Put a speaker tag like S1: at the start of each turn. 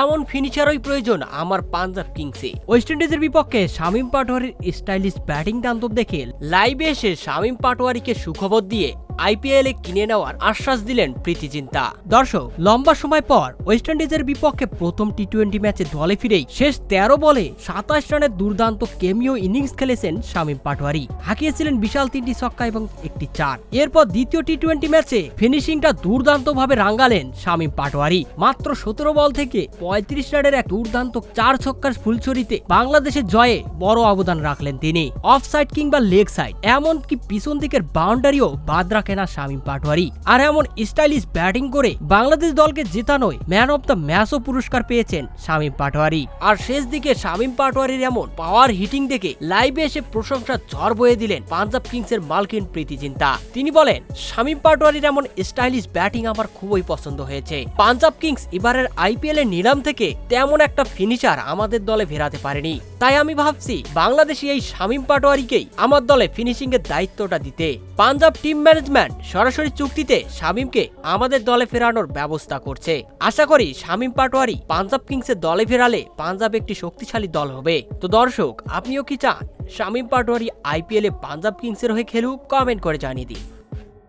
S1: এমন ফিনিশারই প্রয়োজন আমার পাঞ্জাব কিংসে। ওয়েস্ট ইন্ডিজের বিপক্ষে শামীম পাটোয়ারির স্টাইলিশ ব্যাটিং দান্তব দেখে লাইভে এসে শামীম পাটোয়ারিকে সুখবর দিয়ে আইপিএল এ কিনে নেওয়ার আশ্বাস দিলেন প্রীতি চিন্তা দর্শক, লম্বা সময় পর ওয়েস্ট ইন্ডিজের বিপক্ষে প্রথম টি টোয়েন্টি ম্যাচে দলে ফিরেই শেষ তেরো বলে সাতাশ রানের দুর্দান্ত কেমিও ইনিংস খেলেছেন শামীম পাটোয়ারি। হাঁকিয়েছিলেন বিশাল তিনটি ছক্কা এবং একটি চার। এরপর দ্বিতীয় টি টোয়েন্টি ম্যাচে ফিনিশিংটা দুর্দান্ত ভাবে রাঙ্গালেন শামীম পাটোয়ারি। মাত্র সতেরো বল থেকে পঁয়ত্রিশ রানের এক দুর্দান্ত চার ছক্কার ফুলছড়িতে বাংলাদেশের জয়ে বড় অবদান রাখলেন তিনি। অফ সাইড কিংবা লেগ সাইড, এমনকি পিছন দিকের বাউন্ডারিও বাদ রাখে না শামীম পাটোয়ারি। আর এমন স্টাইলিশ ব্যাটিং করে বাংলাদেশ দলকে জেতানোয় ম্যান অফ দ্য ম্যাচও পুরস্কার পেয়েছেন শামীম পাটোয়ারি। আর শেষ দিকে শামীম পাটোয়ারির এমন পাওয়ার হিটিং দেখে লাইভে এসে প্রশংসা ঝড় বয়ে দিলেন পাঞ্জাব কিংসের মালকিন প্রীতি চিন্তা তিনি বলেন, শামীম পাটোয়ারির এমন স্টাইলিশ ব্যাটিং আমার খুবই পছন্দ হয়েছে। পাঞ্জাব কিংস এবারের আইপিএল এর নিলাম থেকে তেমন একটা ফিনিশার আমাদের দলে ফেরাতে পারেনি। তাই আমি ভাবছি বাংলাদেশি এই শামীম পাটোয়ারিকেই আমার দলে ফিনিশিং এর দায়িত্বটা দিতে। পাঞ্জাব টিম ম্যানেজমেন্ট সরাসরি চুক্তিতে শামীমকে আমাদের দলে ফেরানোর ব্যবস্থা করছে। আশা করি শামীম পাটোয়ারি পাঞ্জাব কিংসের দলে ফেরালে পাঞ্জাব একটি শক্তিশালী দল হবে। তো দর্শক, আপনিও কি চান শামীম পাটোয়ারি আইপিএল পাঞ্জাব কিংসের হয়ে খেলুক? কমেন্ট করে জানিয়ে দিন।